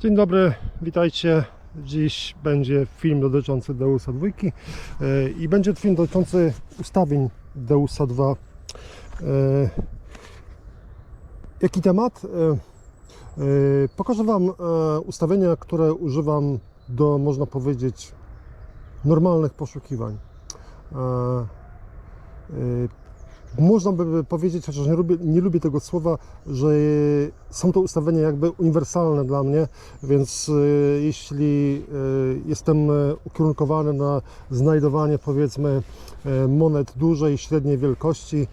Dzień dobry, witajcie. Dziś będzie film dotyczący Deusa 2 e, i będzie film dotyczący ustawień Deusa 2. E, Jaki temat? E, Pokażę Wam ustawienia, które używam do, można powiedzieć, normalnych poszukiwań. Można by powiedzieć, chociaż nie lubię, nie lubię tego słowa, że są to ustawienia jakby uniwersalne dla mnie, więc e, jeśli e, jestem e, ukierunkowany na znajdowanie powiedzmy monet dużej, średniej wielkości,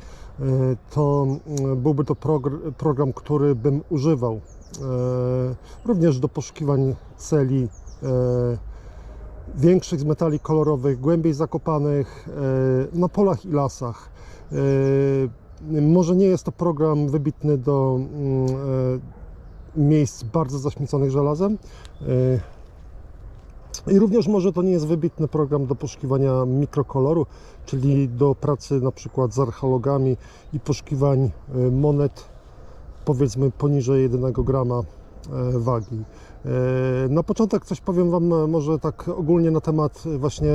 to mm, byłby to progr- program, który bym używał również do poszukiwań celi większych z metali kolorowych, głębiej zakopanych e, na polach i lasach. E, Może nie jest to program wybitny do mm, e, miejsc bardzo zaśmieconych żelazem. I również może to nie jest wybitny program do poszukiwania mikrokoloru, czyli do pracy na przykład z archeologami i poszukiwań monet powiedzmy poniżej 1 grama wagi. E, Na początek coś powiem Wam e, może tak ogólnie na temat e, właśnie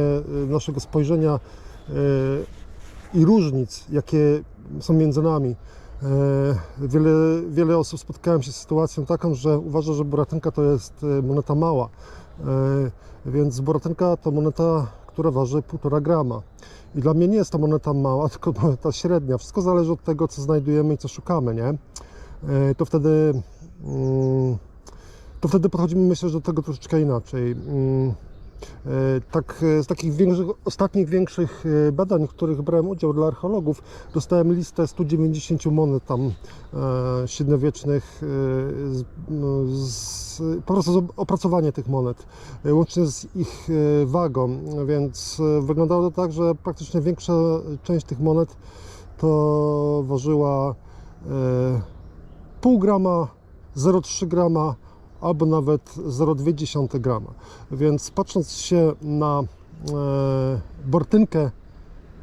naszego spojrzenia i różnic, jakie są między nami. Wiele, wiele osób spotkałem się z sytuacją taką, że uważa, że boratynka to jest moneta mała. Więc boratynka to moneta, która waży 1,5 grama. I dla mnie nie jest to moneta mała, tylko moneta średnia. Wszystko zależy od tego, co znajdujemy i co szukamy, nie? To wtedy, mm, to wtedy podchodzimy, myślę, że do tego troszeczkę inaczej. Mm, E, Tak, e, z takich większych, ostatnich większych e, badań, w których brałem udział dla archeologów, dostałem listę 190 monet tam średniowiecznych, z, no, z, po prostu opracowanie tych monet, łącznie z ich wagą, więc wyglądało to tak, że praktycznie większa część tych monet to ważyła pół grama, 0,3 grama, albo nawet 0,2 grama. Więc patrząc się na e, bortynkę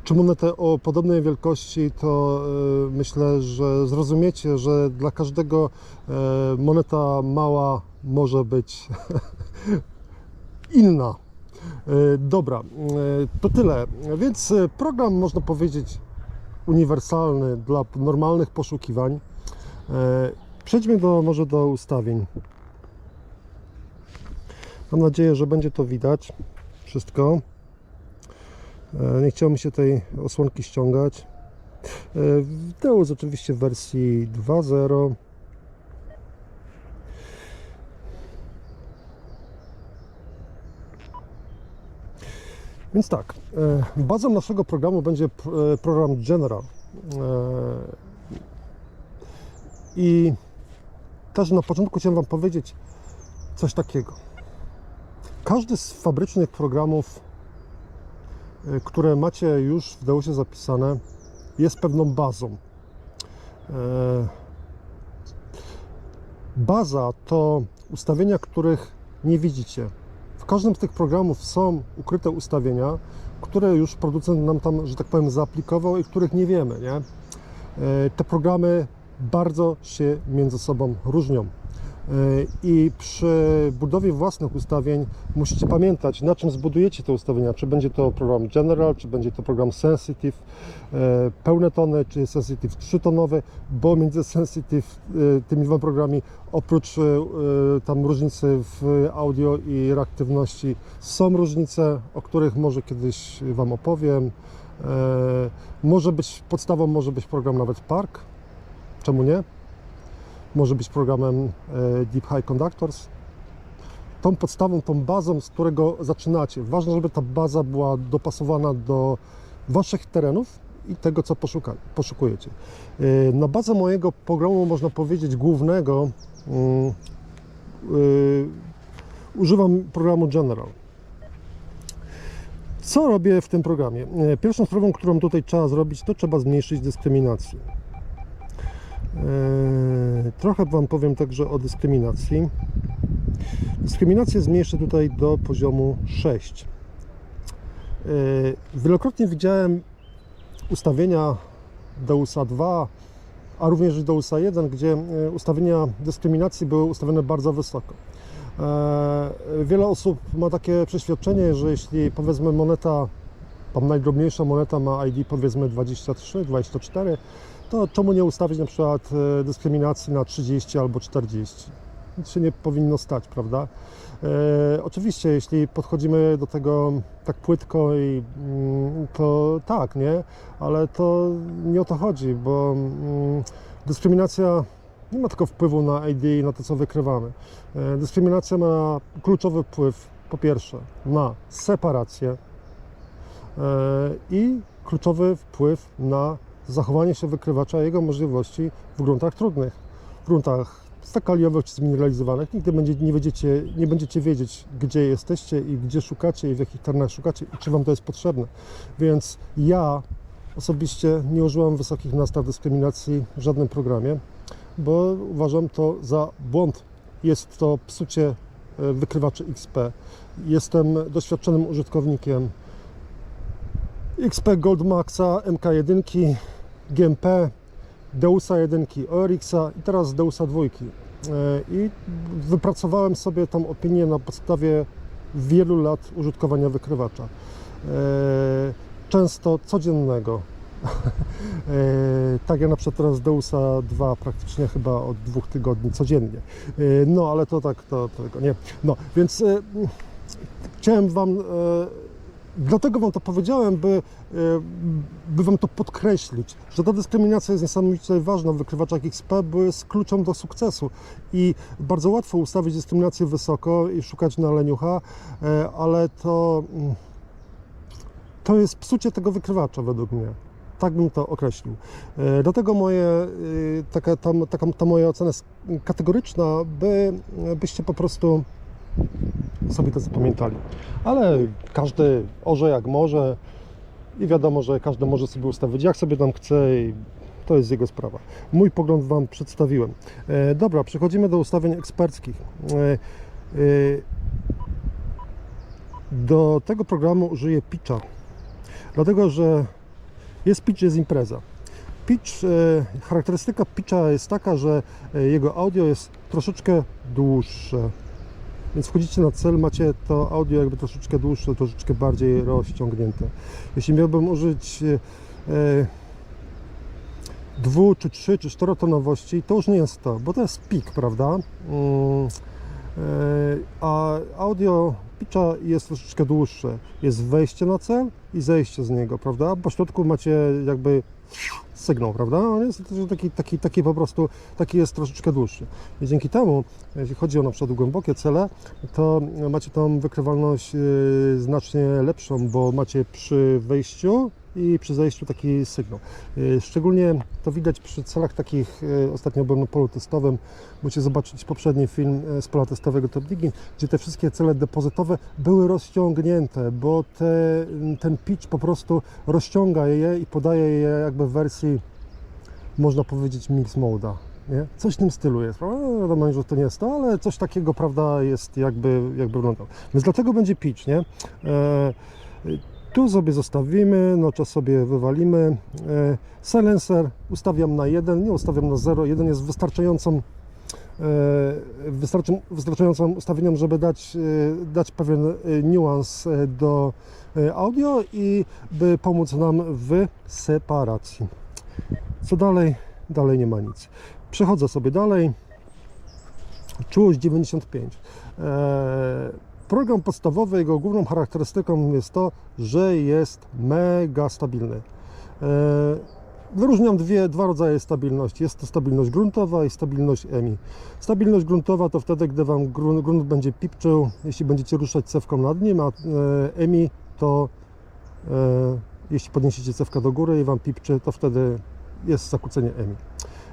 czy monetę o podobnej wielkości, to e, myślę, że zrozumiecie, że dla każdego e, moneta mała może być inna. Dobra, to tyle. Więc program można powiedzieć uniwersalny dla normalnych poszukiwań. Przejdźmy do, może do ustawień. Mam nadzieję, że będzie to widać wszystko. E, Nie chciało mi się tej osłonki ściągać. E, Deus oczywiście w wersji 2.0. Więc tak, e, bazą naszego programu będzie program General. I też na początku chciałem Wam powiedzieć coś takiego. Każdy z fabrycznych programów, e, które macie już w Deusie zapisane, jest pewną bazą. E, Baza to ustawienia, których nie widzicie. W każdym z tych programów są ukryte ustawienia, które już producent nam tam, że tak powiem, zaaplikował i których nie wiemy. Nie? E, Te programy bardzo się między sobą różnią. E, I przy budowie własnych ustawień musicie pamiętać, na czym zbudujecie te ustawienia. Czy będzie to program General, czy będzie to program Sensitive, e, pełne tony, czy Sensitive trzytonowy, bo między Sensitive e, tymi dwoma programami, oprócz tam różnicy w audio i reaktywności, są różnice, o których może kiedyś Wam opowiem. Może być podstawą, może być program nawet Park, czemu nie? Może być programem e, Deep High Conductors. Tą podstawą, tą bazą, z którego zaczynacie. Ważne, żeby ta baza była dopasowana do Waszych terenów i tego, co poszuka, poszukujecie. E, Na bazę mojego programu, można powiedzieć, głównego, mm, e, używam programu General. Co robię w tym programie? Pierwszą sprawą, którą tutaj trzeba zrobić, to trzeba zmniejszyć dyskryminację. Eee, Trochę Wam powiem także o dyskryminacji. Dyskryminację zmniejszę tutaj do poziomu 6. Eee, Wielokrotnie widziałem ustawienia Deusa 2, a również Deusa 1, gdzie e, ustawienia dyskryminacji były ustawione bardzo wysoko. E, Wiele osób ma takie przeświadczenie, że jeśli powiedzmy moneta, tam najdrobniejsza moneta ma ID powiedzmy 23, 24, to czemu nie ustawić na przykład e, dyskryminacji na 30 albo 40? Nic się nie powinno stać, prawda? E, oczywiście, jeśli podchodzimy do tego tak płytko, i, mm, to tak, nie? Ale to nie o to chodzi, bo mm, dyskryminacja nie ma tylko wpływu na ID i na to, co wykrywamy. E, Dyskryminacja ma kluczowy wpływ, po pierwsze, na separację e, i kluczowy wpływ na zachowanie się wykrywacza, jego możliwości w gruntach trudnych, w gruntach stakaliowych czy zmineralizowanych. Nigdy będzie, nie, będziecie, nie będziecie wiedzieć, gdzie jesteście i gdzie szukacie i w jakich terenach szukacie i czy Wam to jest potrzebne. Więc ja osobiście nie użyłam wysokich nastaw dyskryminacji w żadnym programie, bo uważam to za błąd. Jest to psucie e, wykrywaczy XP. Jestem doświadczonym użytkownikiem XP Gold Maxa, MK1, GMP, Deusa 1, ORX-a i teraz Deusa 2. E, I wypracowałem sobie tą opinię na podstawie wielu lat użytkowania wykrywacza. E, Często codziennego. E, Tak, ja na przykład teraz Deusa 2 praktycznie chyba od dwóch tygodni codziennie. No, ale to tak, to, tego nie. No, więc chciałem Wam, dlatego Wam to powiedziałem, by, e, by Wam to podkreślić, że ta dyskryminacja jest niesamowicie ważna w wykrywaczach XP, bo jest kluczem do sukcesu i bardzo łatwo ustawić dyskryminację wysoko i szukać na leniucha, e, ale to, to jest psucie tego wykrywacza według mnie. Tak bym to określił. E, Dlatego moje, taka, ta, taka, ta moja ocena jest kategoryczna, by, byście po prostu sobie to zapamiętali. Ale każdy orze jak może i wiadomo, że każdy może sobie ustawić jak sobie tam chce i to jest jego sprawa. Mój pogląd Wam przedstawiłem. E, dobra, przechodzimy do ustawień eksperckich. E, e, do tego programu użyję pitcha, dlatego że jest pitch, jest impreza. Pitch, e, charakterystyka pitcha jest taka, że e, jego audio jest troszeczkę dłuższe. Więc wchodzicie na cel, macie to audio jakby troszeczkę dłuższe, troszeczkę bardziej rozciągnięte. Jeśli miałbym użyć e, dwu, czy trzy, czy czterotonowości, to już nie jest to, bo to jest pik, prawda? Mm, e, a audio pitcha jest troszeczkę dłuższe. Jest wejście na cel i zejście z niego, prawda? Po środku macie jakby sygnał, prawda? On jest taki, taki, taki po prostu, taki jest troszeczkę dłuższy. I dzięki temu, jeśli chodzi o na przykład głębokie cele, to macie tą wykrywalność yy, znacznie lepszą, bo macie przy wejściu i przy zejściu taki sygnał. Yy, Szczególnie to widać przy celach takich, yy, ostatnio byłem na polu testowym, możecie zobaczyć poprzedni film yy, z pola testowego Top Digging, gdzie te wszystkie cele depozytowe były rozciągnięte, bo te, ten pitch po prostu rozciąga je i podaje je jakby w wersji, można powiedzieć, mix moda. Nie? Coś w tym stylu jest, prawda? No, Wiadomo, że to nie jest to, ale coś takiego, prawda, jest jakby, jakby wyglądał. Więc dlatego będzie pitch, nie? E, tu sobie zostawimy, no czas sobie wywalimy. E, silencer ustawiam na 1, nie ustawiam na 0. 1 jest wystarczającą, e, wystarczającą ustawieniem, żeby dać, e, dać pewien niuans do audio i by pomóc nam w separacji. Co dalej? Dalej nie ma nic. Przechodzę sobie dalej. Czułość 95. E, Program podstawowy, jego główną charakterystyką jest to, że jest mega stabilny. E, Wyróżniam dwie, dwa rodzaje stabilności. Jest to stabilność gruntowa i stabilność EMI. Stabilność gruntowa to wtedy, gdy Wam grunt, grunt będzie pipczył, jeśli będziecie ruszać cewką nad nim, a e, EMI to e, jeśli podniesiecie cewkę do góry i Wam pipczy, to wtedy jest zakłócenie EMI.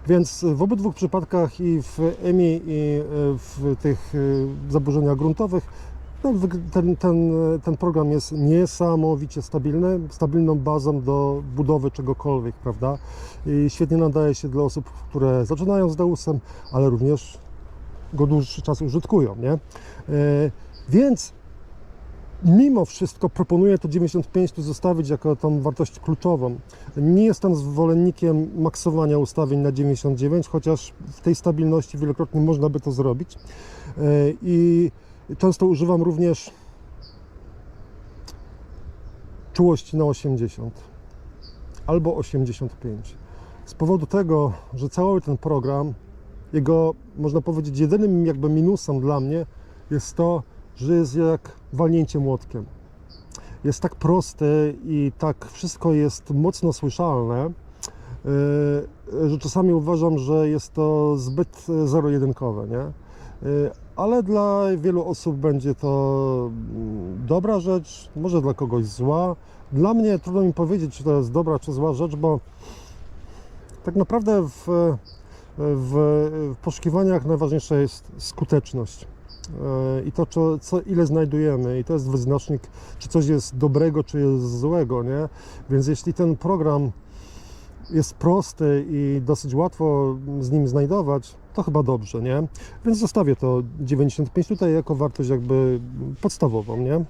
Więc w obydwu przypadkach i w EMI i e, w tych zaburzeniach gruntowych no, ten, ten, ten program jest niesamowicie stabilny, stabilną bazą do budowy czegokolwiek, prawda? I świetnie nadaje się dla osób, które zaczynają z Deusem, ale również go dłuższy czas użytkują, nie? E, Więc mimo wszystko proponuję to 95 tu zostawić jako tą wartość kluczową. Nie jestem zwolennikiem maksowania ustawień na 99, chociaż w tej stabilności wielokrotnie można by to zrobić. E, I często używam również czułości na 80 albo 85. Z powodu tego, że cały ten program, jego można powiedzieć jedynym jakby minusem dla mnie jest to, że jest jak walnięcie młotkiem. Jest tak prosty i tak wszystko jest mocno słyszalne, yy, że czasami uważam, że jest to zbyt zero-jedynkowe, nie? Yy, Ale dla wielu osób będzie to mm, dobra rzecz, może dla kogoś zła. Dla mnie trudno mi powiedzieć, czy to jest dobra, czy zła rzecz, bo tak naprawdę w, w, poszukiwaniach najważniejsza jest skuteczność. E, i to, co, co, ile znajdujemy, i to jest wyznacznik, czy coś jest dobrego, czy jest złego, nie? Więc jeśli ten program jest prosty i dosyć łatwo z nim znajdować, to chyba dobrze, nie? Więc zostawię to 95 tutaj jako wartość jakby podstawową, nie? E,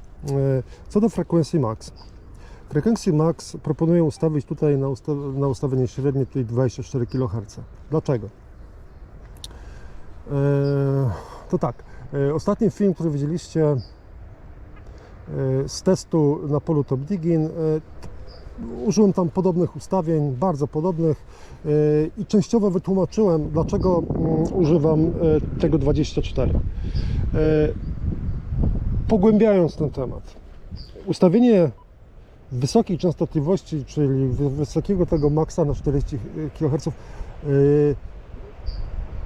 Co do frekwencji max. Frekwencji max proponuję ustawić tutaj na, usta na ustawienie średnie, czyli 24 kHz. Dlaczego? E, To tak, E, Ostatni film, który widzieliście e, z testu na polu Top Diggin, e, użyłem tam podobnych ustawień, bardzo podobnych i częściowo wytłumaczyłem, dlaczego mm, używam tego 24. Pogłębiając ten temat, ustawienie wysokiej częstotliwości, czyli wysokiego tego maksa na 40 kHz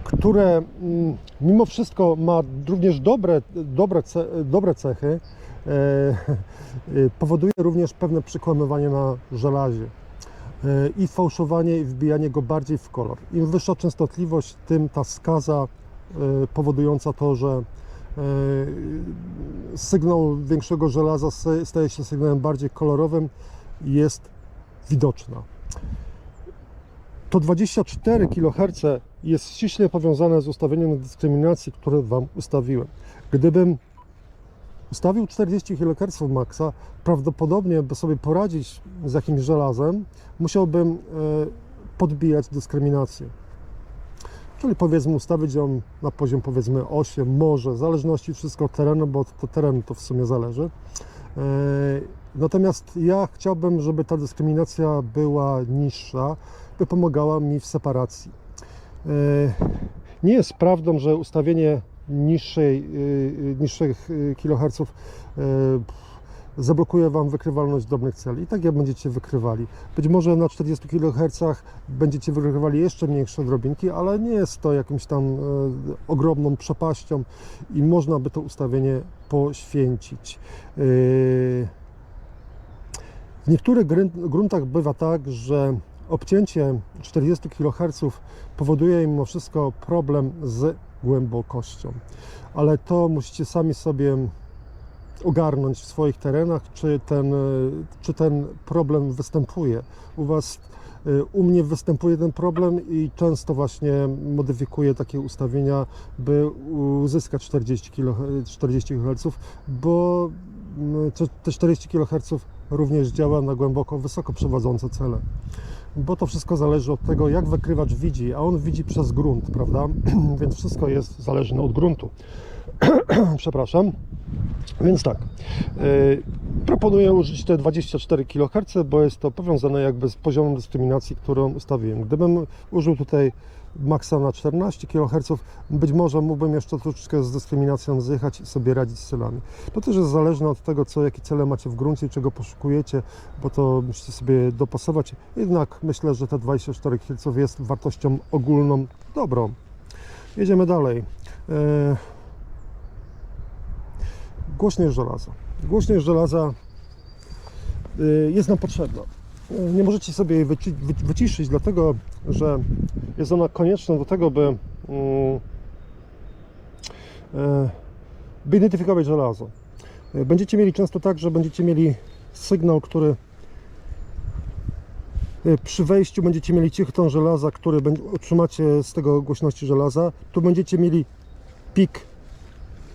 które mm, mimo wszystko ma również dobre, dobre, dobre cechy, e, e, powoduje również pewne przykłamywanie na żelazie e, i fałszowanie i wbijanie go bardziej w kolor. Im wyższa częstotliwość, tym ta skaza e, powodująca to, że e, sygnał większego żelaza sta- staje się sygnałem bardziej kolorowym, jest widoczna. To 24 kHz jest ściśle powiązane z ustawieniem dyskryminacji, które Wam ustawiłem. Gdybym ustawił 40 kHz maksa, prawdopodobnie, by sobie poradzić z jakimś żelazem, musiałbym e, podbijać dyskryminację. Czyli powiedzmy ustawić ją na poziom powiedzmy 8, może, w zależności wszystko od terenu, bo od od terenu to w sumie zależy. E, Natomiast ja chciałbym, żeby ta dyskryminacja była niższa, by pomagała mi w separacji. E, Nie jest prawdą, że ustawienie niższej, y, niższych y, e, zablokuje Wam wykrywalność drobnych celi. I tak jak będziecie wykrywali. Być może na 40 kHz będziecie wykrywali jeszcze mniejsze drobinki, ale nie jest to jakimś tam e, ogromną przepaścią i można by to ustawienie poświęcić. E, w niektórych gruntach bywa tak, że obcięcie 40 kHz powoduje mimo wszystko problem z głębokością. Ale to musicie sami sobie ogarnąć w swoich terenach, czy ten, e, czy ten problem występuje. U Was, e, u mnie występuje ten problem i często właśnie modyfikuję takie ustawienia, by uzyskać 40, kilo, 40 kHz, bo mm, te- te 40 kHz również działa na głęboko, wysoko przewodzące cele. Bo to wszystko zależy od tego, jak wykrywacz widzi, a on widzi przez grunt, prawda? Więc wszystko jest zależne od gruntu. Przepraszam. Więc tak, yy, proponuję użyć te 24 kHz, bo jest to powiązane jakby z poziomem dyskryminacji, którą ustawiłem. Gdybym użył tutaj maksa na 14 kHz, być może mógłbym jeszcze troszeczkę z dyskryminacją zjechać i sobie radzić z celami. To też jest zależne od tego, co, jakie cele macie w gruncie, czego poszukujecie, bo to musicie sobie dopasować. Jednak myślę, że te 24 kHz jest wartością ogólną dobrą. Jedziemy dalej. Głośność żelaza. Głośność żelaza y, jest nam potrzebna. Y, Nie możecie sobie jej wyci- wy- wyciszyć, dlatego że jest ona konieczna do tego, by, mm, e, by identyfikować żelazo. Y, Będziecie mieli często tak, że będziecie mieli sygnał, który przy wejściu będziecie mieli cichy ton żelaza, który otrzymacie z tego głośności żelaza. Tu będziecie mieli pik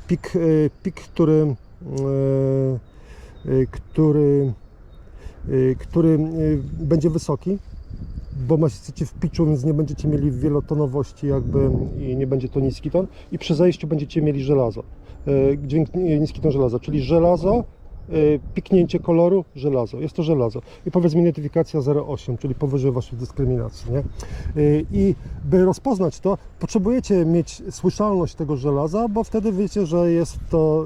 pik, e, pik który e, y, który, który y, będzie wysoki, bo macie w pitchu, więc nie będziecie mieli wielotonowości jakby i nie będzie to niski ton i przy zejściu będziecie mieli żelazo. Y, Dźwięk y, niski ton żelaza, czyli żelazo, y, piknięcie koloru, żelazo. Jest to żelazo. I powiedzmy identyfikacja 0,8, czyli powyżej waszej dyskryminacji. Nie? Y, I by rozpoznać to, potrzebujecie mieć słyszalność tego żelaza, bo wtedy wiecie, że jest to,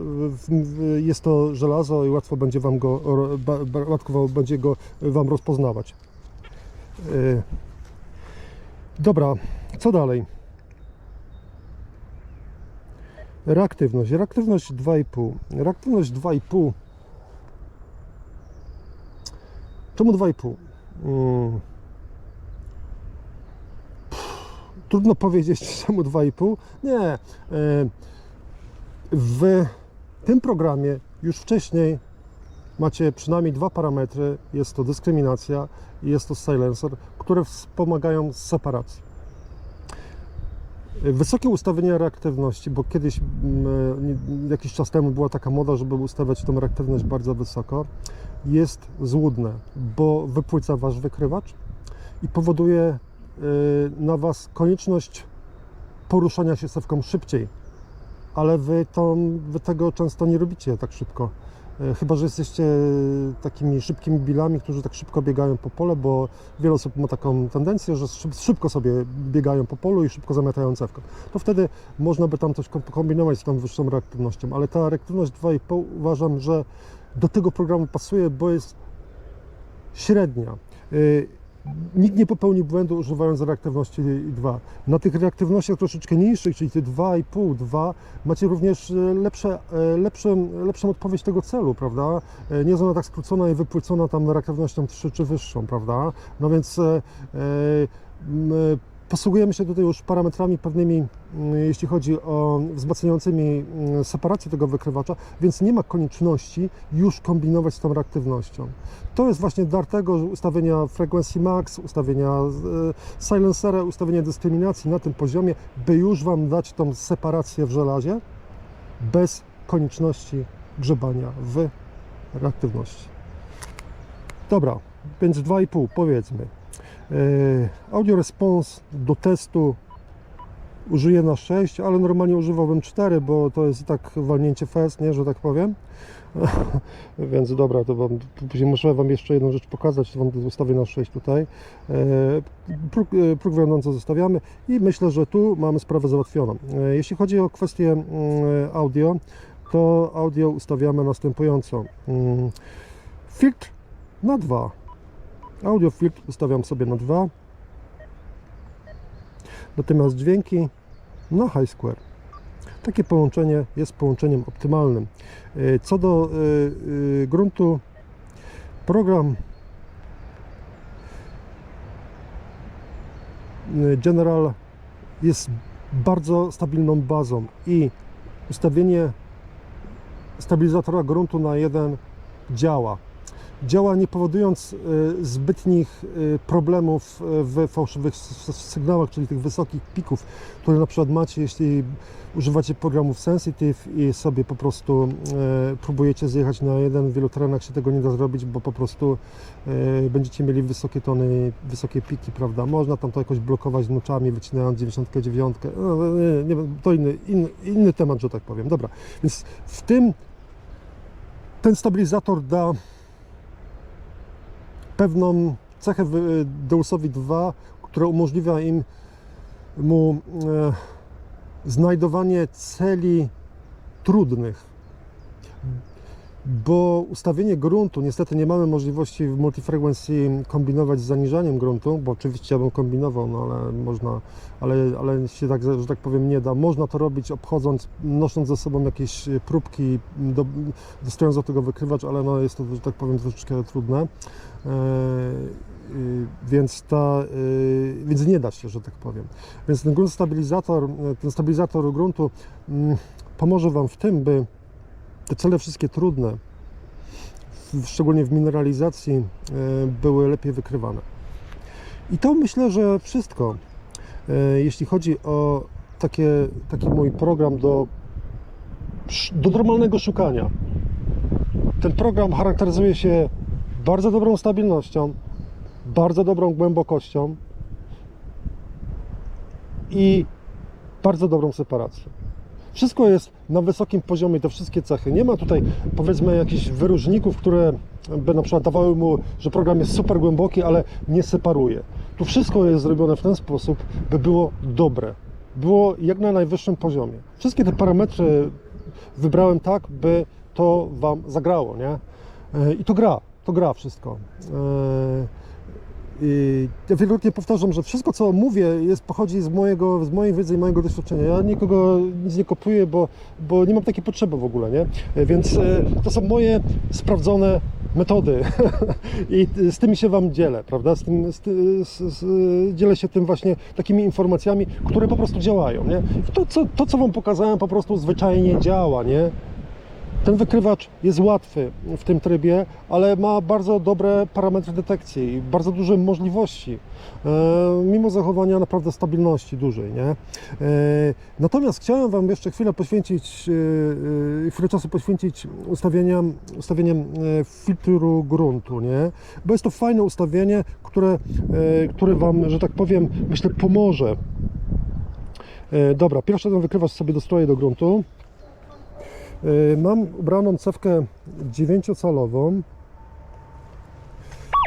jest to żelazo i łatwo będzie wam go, łatwo będzie go wam rozpoznawać. Y, Dobra, co dalej? Reaktywność. Reaktywność 2,5. Reaktywność 2,5. Czemu 2,5? Mm. Trudno powiedzieć, czemu 2,5. Nie. e, W tym programie już wcześniej macie przynajmniej dwa parametry. Jest to dyskryminacja i jest to silencer, które wspomagają separacji. Wysokie ustawienie reaktywności, bo kiedyś, mm, nie- jakiś czas temu była taka moda, żeby ustawiać tą reaktywność bardzo wysoko, jest złudne, bo wypłyca wasz wykrywacz i powoduje y, na was konieczność poruszania się sewką szybciej, ale wy, to, wy tego często nie robicie tak szybko. Y, Chyba, że jesteście takimi szybkimi bilami, którzy tak szybko biegają po pole, bo wiele osób ma taką tendencję, że szyb- szybko sobie biegają po polu i szybko zamiatają cewką. To wtedy można by tam coś kom- kombinować z tą wyższą reaktywnością, ale ta reaktywność 2,5 uważam, że do tego programu pasuje, bo jest średnia. Y, Nikt nie popełni błędu używając reaktywności 2. Na tych reaktywnościach troszeczkę niższych, czyli te 2,5, 2, macie również e, lepsze, e, lepszą, lepszą odpowiedź tego celu, prawda? Nie jest ona tak skrócona i wypłycona tam reaktywnością 3 czy wyższą, prawda? No więc e, e, posługujemy się tutaj już parametrami pewnymi, m, jeśli chodzi o wzmacniającymi m, separację tego wykrywacza, więc nie ma konieczności już kombinować z tą reaktywnością. To jest właśnie dar tego że ustawienia frequency max, ustawienia e, silencera, ustawienia dyskryminacji na tym poziomie, by już Wam dać tą separację w żelazie bez konieczności grzebania w reaktywności. Dobra, więc 2,5 powiedzmy. E, Audio response do testu użyję na 6, ale normalnie używałbym 4, bo to jest tak walnięcie fest, nie, że tak powiem. Więc dobra, to wam, później muszę Wam jeszcze jedną rzecz pokazać, to Wam zostawię na 6 tutaj. E, Próg, e, próg wiodący zostawiamy i myślę, że tu mamy sprawę załatwioną. Jeśli chodzi o kwestię mm, audio, to audio ustawiamy następująco. Mm, Filtr na 2. Audio filtr ustawiam sobie na 2. Natomiast dźwięki na high square. Takie połączenie jest połączeniem optymalnym. E, Co do e, e, gruntu, program General jest bardzo stabilną bazą i ustawienie stabilizatora gruntu na jeden działa. Działa nie powodując e, zbytnich e, problemów e, w fałszywych sygnałach, czyli tych wysokich pików, które na przykład macie, jeśli używacie programów Sensitive i sobie po prostu próbujecie zjechać na jeden, w wielu terenach się tego nie da zrobić, bo po prostu będziecie mieli wysokie tony, wysokie piki, prawda? Można tam to jakoś blokować nocami, wycinając 99. No, nie, nie, wiem, to inny, inny, inny temat, że tak powiem. Dobra, więc w tym ten stabilizator da pewną cechę w- Deusowi 2, która umożliwia im mu e, znajdowanie celi trudnych. Bo ustawienie gruntu, niestety nie mamy możliwości w multifrequency kombinować z zaniżaniem gruntu, bo oczywiście ja bym kombinował, no ale można, ale, ale się tak, że tak powiem nie da. Można to robić obchodząc, nosząc ze sobą jakieś próbki, do, do tego wykrywacz, ale no jest to, że tak powiem, troszeczkę trudne. E, y, więc, ta, y, więc nie da się, że tak powiem. Więc ten grunt stabilizator, ten stabilizator gruntu mm, pomoże Wam w tym, by te cele wszystkie trudne, szczególnie w mineralizacji, były lepiej wykrywane. I to myślę, że wszystko. Jeśli chodzi o takie, taki mój program do, do normalnego szukania. ten program charakteryzuje się bardzo dobrą stabilnością, bardzo dobrą głębokością i bardzo dobrą separacją. Wszystko jest na wysokim poziomie, te wszystkie cechy. Nie ma tutaj powiedzmy jakichś wyróżników, które by na przykład dawały mu, że program jest super głęboki, ale nie separuje. Tu wszystko jest zrobione w ten sposób, by było dobre. Było jak na najwyższym poziomie. Wszystkie te parametry wybrałem tak, by to Wam zagrało, nie? E, I to gra, to gra wszystko. E, i ja wielokrotnie powtarzam, że wszystko co mówię jest, pochodzi z, mojego, z mojej wiedzy i mojego doświadczenia. Ja nikogo nic nie kopuję, bo, bo nie mam takiej potrzeby w ogóle, nie? E, Więc e, to są moje sprawdzone metody i z tymi się Wam dzielę, prawda? Z tym, z, z, z, dzielę się tym właśnie takimi informacjami, które po prostu działają, nie? To co, to, co Wam pokazałem, po prostu zwyczajnie działa, nie? Ten wykrywacz jest łatwy w tym trybie, ale ma bardzo dobre parametry detekcji i bardzo duże możliwości, e, mimo zachowania naprawdę stabilności dużej. Nie? E, natomiast chciałem Wam jeszcze chwilę poświęcić, e, chwilę czasu poświęcić ustawieniom, ustawieniem filtru gruntu, nie? bo jest to fajne ustawienie, które, które Wam, że tak powiem, myślę pomoże. Dobra, pierwszy ten wykrywacz sobie dostroję do gruntu. Y, Mam ubraną cewkę 9-calową.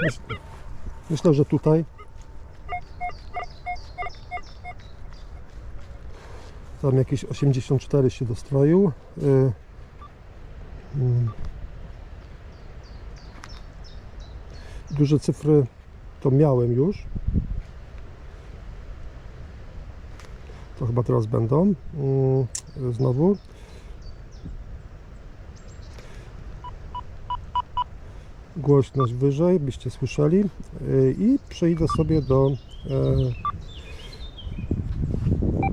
Myśl- Myślę, że tutaj. Tam jakieś 84 się dostroił. Y, mm. Duże cyfry to miałem już. To chyba teraz będą. Mm, Znowu. Głośność wyżej, byście słyszeli Yy, i przejdę sobie do e,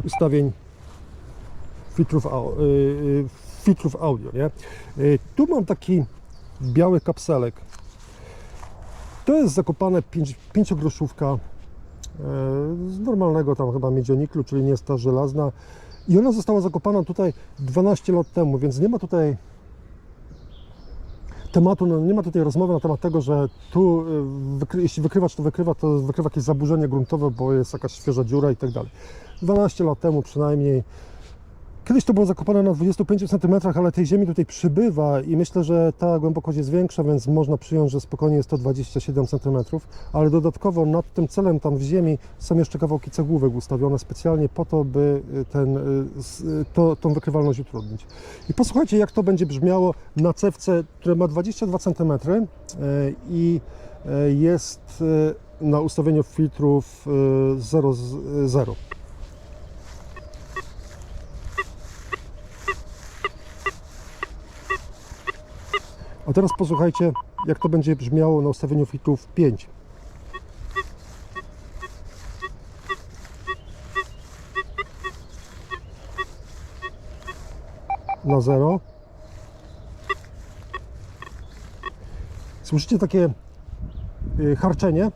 ustawień filtrów, yy, yy, filtrów audio. Nie? Tu mam taki biały kapselek. To jest zakopane pięć, pięciogroszówka e, z normalnego tam chyba miedzioniklu, czyli nie jest ta żelazna. I ona została zakopana tutaj 12 lat temu, więc nie ma tutaj tematu, no nie ma tutaj rozmowy na temat tego, że tu, y, wykry, jeśli wykrywacz to wykrywa, to wykrywa jakieś zaburzenie gruntowe, bo jest jakaś świeża dziura i tak dalej. 12 lat temu przynajmniej. Kiedyś to było zakopane na 25 cm, ale tej ziemi tutaj przybywa i myślę, że ta głębokość jest większa, więc można przyjąć, że spokojnie jest to 27 cm, ale dodatkowo nad tym celem tam w ziemi są jeszcze kawałki cegłówek ustawione specjalnie po to, by y, ten, y, y, to, tą wykrywalność utrudnić. I posłuchajcie, jak to będzie brzmiało na cewce, które ma 22 cm i jest na ustawieniu filtrów y, 0,0. A teraz posłuchajcie, jak to będzie brzmiało na ustawieniu filtrów 5. Na 0. Słyszycie takie y, harczenie?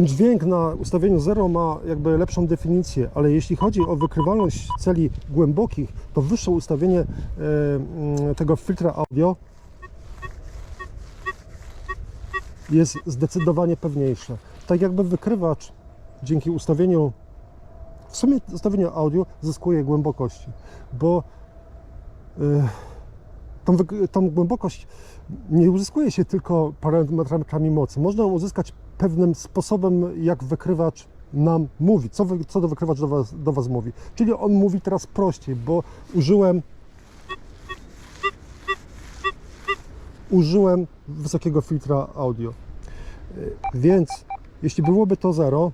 Ten dźwięk na ustawieniu 0 ma jakby lepszą definicję, ale jeśli chodzi o wykrywalność celi głębokich, to wyższe ustawienie e, mm, tego filtra audio jest zdecydowanie pewniejsze. Tak jakby wykrywacz dzięki ustawieniu, w sumie ustawieniu audio zyskuje głębokości, bo e, tą, tą głębokość nie uzyskuje się tylko parametrami mocy. Można uzyskać pewnym sposobem, jak wykrywacz nam mówi, co, wy, co do wykrywacz do was, do was mówi. Czyli on mówi teraz prościej, bo użyłem użyłem wysokiego filtra audio. Y, Więc jeśli byłoby to 0,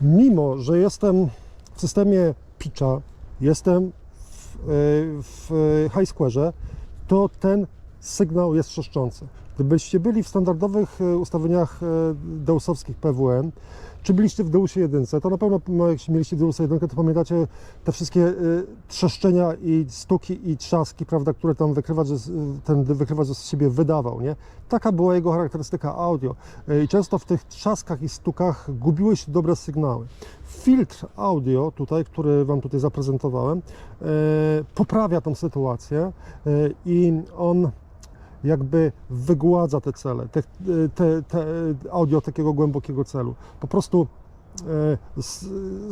mimo że jestem w systemie pitcha, jestem w, y, w high square, to ten sygnał jest trzeszczący. Gdybyście byli w standardowych e, ustawieniach e, deusowskich PWM, czy byliście w Deusie 1, to na pewno no, jak mieliście Deusa 1, to pamiętacie te wszystkie e, trzeszczenia i stuki i trzaski, prawda, które tam wykrywacz, ten wykrywacz z siebie wydawał, nie? Taka była jego charakterystyka audio i często w tych trzaskach i stukach gubiły się dobre sygnały. Filtr audio tutaj, który Wam tutaj zaprezentowałem, poprawia tą sytuację i on jakby wygładza te cele, te, te, te audio takiego głębokiego celu. Po prostu e, z,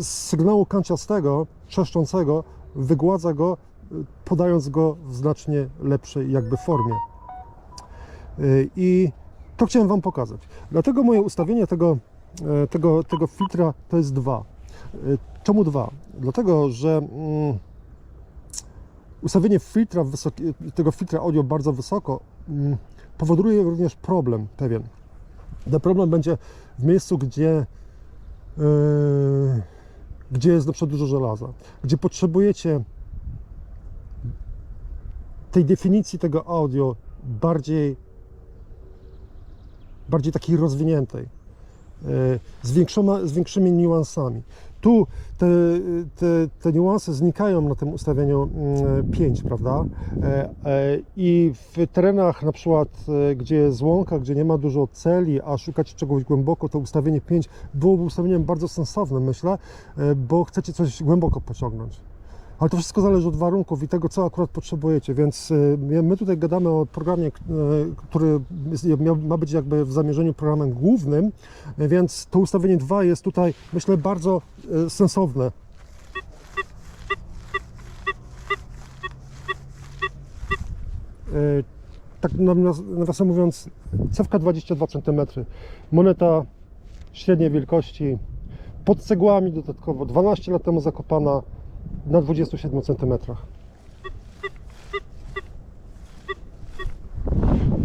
sygnału kanciastego, trzeszczącego, wygładza go, e, podając go w znacznie lepszej jakby formie. E, I to chciałem Wam pokazać. Dlatego moje ustawienie tego, tego, tego filtra to jest dwa. Czemu dwa? Dlatego, że mm, ustawienie filtra wysoki, tego filtra audio bardzo wysoko powoduje również problem pewien. Ten problem będzie w miejscu, gdzie, yy, gdzie jest na przykład dużo żelaza, gdzie potrzebujecie tej definicji tego audio bardziej, bardziej takiej rozwiniętej, z, większoma, z większymi niuansami. Tu te, te, te niuanse znikają na tym ustawieniu mm, 5, prawda? E, e, I w terenach na przykład, e, gdzie jest łąka, gdzie nie ma dużo celi, a szukać czegoś głęboko, to ustawienie 5 byłoby ustawieniem bardzo sensownym, myślę, e, bo chcecie coś głęboko pociągnąć. Ale to wszystko zależy od warunków i tego, co akurat potrzebujecie, więc e, my tutaj gadamy o programie, e, który ma być jakby w zamierzeniu programem głównym, więc to ustawienie 2 jest tutaj, myślę, bardzo e, sensowne. Tak nawias- nawiasem mówiąc, cewka 22 cm, moneta średniej wielkości, pod cegłami dodatkowo, 12 lat temu zakopana, na 27 cm.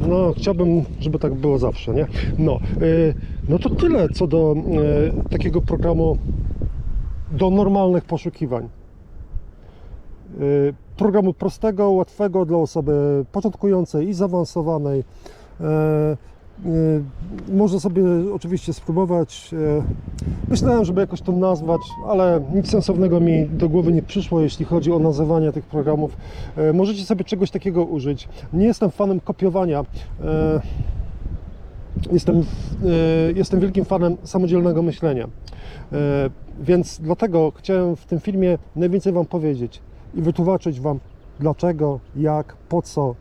No, chciałbym, żeby tak było zawsze, nie? No, y, no to tyle co do y, takiego programu do normalnych poszukiwań. Y, Programu prostego, łatwego dla osoby początkującej i zaawansowanej. E, y, Można sobie oczywiście spróbować. e, Myślałem, żeby jakoś to nazwać, ale nic sensownego mi do głowy nie przyszło, jeśli chodzi o nazywanie tych programów. E, Możecie sobie czegoś takiego użyć. Nie jestem fanem kopiowania. E, Jestem, e, jestem wielkim fanem samodzielnego myślenia. E, Więc dlatego chciałem w tym filmie najwięcej Wam powiedzieć i wytłumaczyć Wam dlaczego, jak, po co.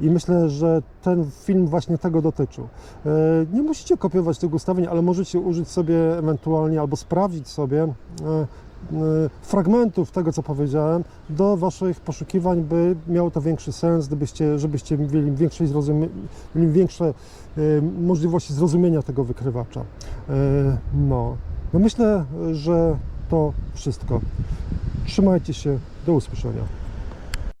I myślę, że ten film właśnie tego dotyczył. E, Nie musicie kopiować tych ustawień, ale możecie użyć sobie ewentualnie albo sprawdzić sobie e, e, fragmentów tego, co powiedziałem, do Waszych poszukiwań, by miało to większy sens, gdybyście, żebyście mieli większe, zrozumie, mieli większe możliwości zrozumienia tego wykrywacza. No, no myślę, że to wszystko. Trzymajcie się, do usłyszenia.